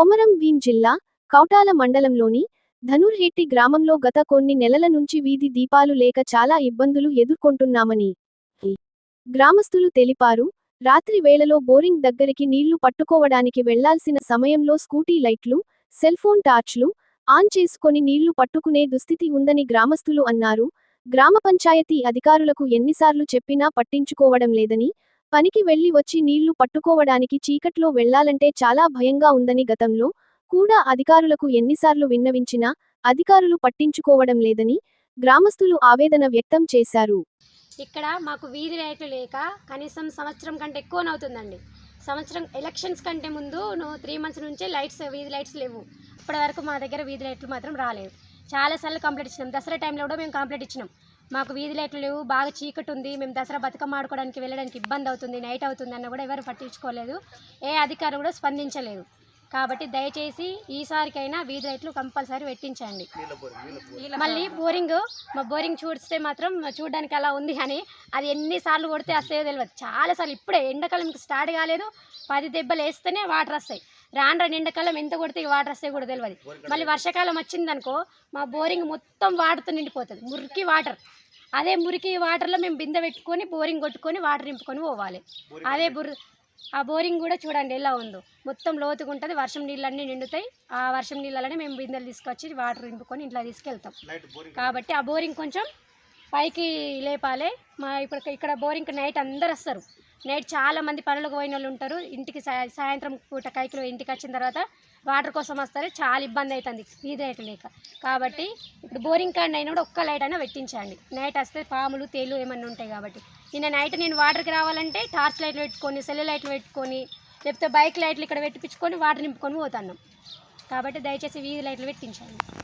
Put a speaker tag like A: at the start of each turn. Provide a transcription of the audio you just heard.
A: కొమరం భీం జిల్లా కౌటాల మండలంలోని ధనుర్హెట్టి గ్రామంలో గత కొన్ని నెలల నుంచి వీధి దీపాలు లేక చాలా ఇబ్బందులు ఎదుర్కొంటున్నామని గ్రామస్తులు తెలిపారు. రాత్రి వేళలో బోరింగ్ దగ్గరికి నీళ్ళు పట్టుకోవడానికి వెళ్ళాల్సిన సమయంలో స్కూటీ లైట్లు సెల్ఫోన్ టార్చ్లు ఆన్ చేసుకొని నీళ్ళు పట్టుకునే దుస్థితి ఉందని గ్రామస్తులు అన్నారు. గ్రామ పంచాయతీ అధికారులకు ఎన్నిసార్లు చెప్పినా పట్టించుకోవడం లేదని పనికి వెళ్ళి వచ్చి నీళ్ళు పట్టుకోవడానికి చీకట్లో వెళ్ళాలంటే చాలా భయంగా ఉందని గతంలో కూడా అధికారులకు ఎన్నిసార్లు విన్నవించినా అధికారులు పట్టించుకోవడం లేదని గ్రామస్తులు ఆవేదన వ్యక్తం చేశారు.
B: ఇక్కడ మాకు వీధి లైట్లు లేక కనీసం సంవత్సరం కంటే ఎక్కువనవుతుందండి సంవత్సరం ఎలక్షన్స్ కంటే ముందు నువ్వు త్రీ మంత్స్ నుంచే లైట్స్ వీధి లైట్స్ లేవు. ఇప్పటి వరకు మా దగ్గర వీధి లైట్లు మాత్రం రాలేదు. చాలాసార్లు కంప్లీట్ ఇచ్చినాం. దసరా టైంలో కూడా మేము కంప్లీట్ ఇచ్చినాం. మాకు వీధి లైట్లు లేవు బాగా చీకటి ఉంది. మేము దసరా బతుకమ్మ ఆడుకోవడానికి వెళ్ళడానికి ఇబ్బంది అవుతుంది నైట్ అవుతుంది అన్న కూడా ఎవరు పట్టించుకోలేదు. ఏ అధికారి కూడా స్పందించలేదు. కాబట్టి దయచేసి ఈసారికైనా వీధి లైట్లు కంపల్సరీ పెట్టించండి. మళ్ళీ బోరింగ్ మా బోరింగ్ చూస్తే మాత్రం చూడడానికి అలా ఉంది కానీ అది ఎన్నిసార్లు కొడితే వస్తాయో తెలియదు చాలాసార్లు ఇప్పుడే ఎండాకాలం స్టార్ట్ కాలేదు. పది దెబ్బలు వేస్తేనే వాటర్ వస్తాయి. రాను ఎండాకాలం ఎంత కొడితే వాటర్ వస్తాయి కూడా తెలియదు మళ్ళీ వర్షాకాలం వచ్చిందనుకో మా బోరింగ్ మొత్తం వాటర్తో నిండిపోతుంది. మురికి వాటర్. అదే మురికి వాటర్లో మేము బిందె పెట్టుకొని బోరింగ్ కొట్టుకొని వాటర్ నింపుకొని పోవాలి. అదే బుర్ ఆ బోరింగ్ కూడా చూడండి ఎలా ఉందో. మొత్తం లోతుగా ఉంటుంది. వర్షం నీళ్ళన్నీ నిండుతాయి. ఆ వర్షం నీళ్ళనే మేము బిందెలు తీసుకొచ్చి వాటర్ నింపుకొని ఇంట్లో తీసుకెళ్తాం. కాబట్టి ఆ బోరింగ్ కొంచెం పైకి లేపాలి. మా ఇప్పుడు ఇక్కడ బోరింగ్ నైట్ అందరు వస్తారు. నైట్ చాలా మంది పనులకు పోయిన వాళ్ళు ఉంటారు. ఇంటికి సాయ- సాయంత్రం పూట కైకిలో ఇంటికి వచ్చిన తర్వాత వాటర్ కోసం వస్తారు. చాలా ఇబ్బంది అవుతుంది వీధి లైట్ లేక. కాబట్టి ఇప్పుడు బోరింగ్ కార్డ్ అయినా కూడా ఒక్క లైట్ అయినా పెట్టించండి. నైట్ వస్తే పాములు తేలు ఏమన్నా ఉంటాయి కాబట్టి. నిన్న నైట్ నేను వాటర్కి రావాలంటే టార్చ్ లైట్లు పెట్టుకొని సెల్ లైట్లు పెట్టుకొని లేకపోతే బైక్ లైట్లు ఇక్కడ పెట్టించుకొని వాటర్ నింపుకొని పోతాను కాబట్టి దయచేసి వీధి లైట్లు పెట్టించండి.